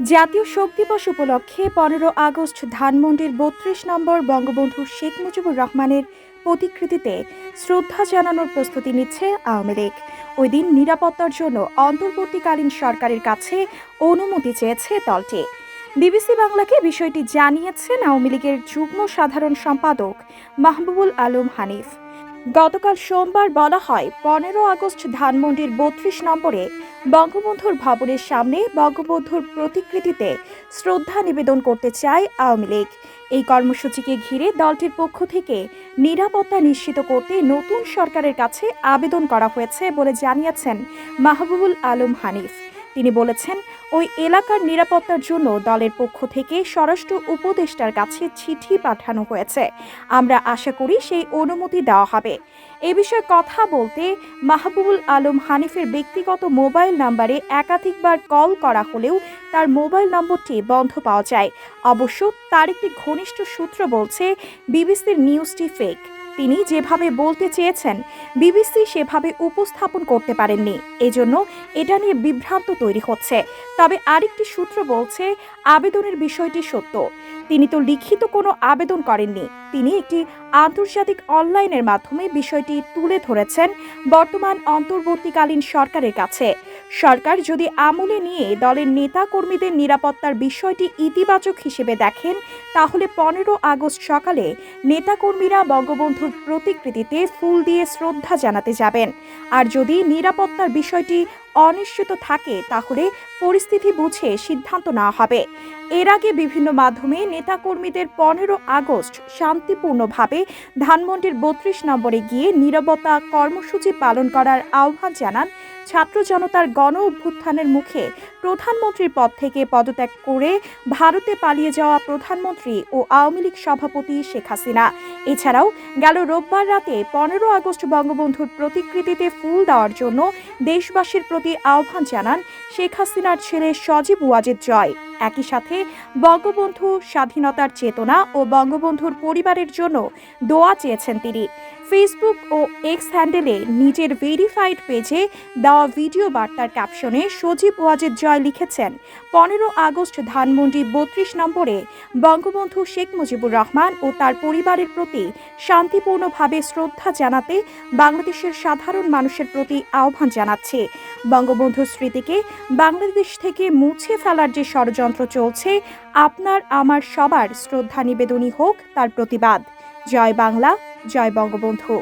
জাতীয় শোক দিবস উপলক্ষে পনেরো আগস্ট ধানমন্ডির বত্রিশ নম্বর বঙ্গবন্ধু শেখ মুজিবুর রহমানের প্রতিকৃতিতে শ্রদ্ধা জানানোর প্রস্তুতি নিচ্ছে আওয়ামী লীগ। ওই দিন নিরাপত্তার জন্য অন্তর্বর্তীকালীন সরকারের কাছে অনুমতি চেয়েছে দলটি। বিবিসি বাংলাকে বিষয়টি জানিয়েছেন আওয়ামী লীগের যুগ্ম সাধারণ সম্পাদক মাহবুবুল আলম হানিফ। গতকাল সোমবার বলা হয়, পনেরো আগস্ট ধানমন্ডির বত্রিশ নম্বরে বঙ্গবন্ধুর ভবনের সামনে বঙ্গবন্ধুর প্রতিকৃতিতে শ্রদ্ধা নিবেদন করতে চায় আওয়ামী লীগ। এই কর্মসূচিকে ঘিরে দলটির পক্ষ থেকে নিরাপত্তা নিশ্চিত করতে নতুন সরকারের কাছে আবেদন করা হয়েছে বলে জানিয়েছেন মাহবুবুল আলম হানিফ। তিনি বলেছেন, ওই এলাকার নিরাপত্তার জন্য দলের পক্ষ থেকে স্বরাষ্ট্র উপদেষ্টার কাছে চিঠি পাঠানো হয়েছে। আমরা আশা করি সেই অনুমতি দেওয়া হবে। এ বিষয়ে কথা বলতে মাহবুবুল আলম হানিফের ব্যক্তিগত মোবাইল নাম্বারে একাধিকবার কল করা হলেও তার মোবাইল নম্বরটি বন্ধ পাওয়া যায়। অবশ্য তার একটি ঘনিষ্ঠ সূত্র বলছে, বিবিসির নিউজটি ফেক। তিনি যেভাবে বলতে চেয়েছেন, বিবিসি সেভাবে উপস্থাপন করতে পারেননি। এজন্য এটা নিয়ে বিভ্রান্ত তৈরি হচ্ছে। তবে আরেকটি সূত্র বলছে, আবেদনের বিষয়টি সত্য। তিনি তো লিখিত কোনো আবেদন করেননি। তিনি একটি আন্তর্জাতিক অনলাইনের মাধ্যমে বিষয়টি তুলে ধরেছেন বর্তমান অন্তর্বর্তীকালীন সরকারের কাছে। সরকার যদি আমলে নিয়ে দলের নেতা কর্মীদের নিরাপত্তার বিষয়টি ইতিবাচক হিসেবে দেখেন, তাহলে পনেরো আগস্ট সকালে নেতাকর্মীরা বঙ্গবন্ধুর প্রতিকৃতিতে ফুল দিয়ে শ্রদ্ধা জানাতে যাবেন। আর যদি নিরাপত্তার বিষয়টি অনিশ্চিত থাকে, তাহলে পরিস্থিতি বুঝে সিদ্ধান্ত নেওয়া হবে। এর আগে বিভিন্ন মাধ্যমে নেতাকর্মীদের পনেরো আগস্ট শান্তিপূর্ণভাবে ধানমন্ডির বত্রিশ নম্বরে গিয়ে নিরবতা কর্মসূচি পালন করার আহ্বান জানান ছাত্র জনতার গণ অভ্যুত্থানের মুখে প্রধানমন্ত্রীর পদ থেকে পদত্যাগ করে ভারতে পালিয়ে যাওয়া প্রধানমন্ত্রী ও আওয়ামী লীগ সভাপতি শেখ হাসিনা। এছাড়াও গেল রোববার রাতে পনেরো আগস্ট বঙ্গবন্ধুর প্রতিকৃতিতে ফুল দেওয়ার জন্য দেশবাসীর প্রতি আহ্বান জানান শেখ হাসিনার ছেলে সজীব ওয়াজেদ জয়। একই সাথে বঙ্গবন্ধু স্বাধীনতার চেতনা ও বঙ্গবন্ধুর পরিবারের জন্য দোয়া চেয়েছেন তিনি। ফেসবুক ও এক্স হ্যান্ডেলে নিজের ভেরিফাইড পেজে দেওয়া ভিডিও বার্তার ক্যাপশনে সজীব ওয়াজেদ জয় লিখেছেন। পনেরো আগস্ট ধানমন্ডি বত্রিশ নম্বরে বঙ্গবন্ধু শেখ মুজিবুর রহমান ও তার পরিবারের প্রতি শান্তিপূর্ণভাবে শ্রদ্ধা জানাতে বাংলাদেশের সাধারণ মানুষের প্রতি আহ্বান জানাচ্ছে। বঙ্গবন্ধুর স্মৃতিকে বাংলাদেশ থেকে মুছে ফেলার যে ষড়যন্ত্র চলছে, আপনার, আমার, সবার শ্রদ্ধা নিবেদনই হোক তার প্রতিবাদ। জয় বাংলা জয় বঙ্গবন্ধু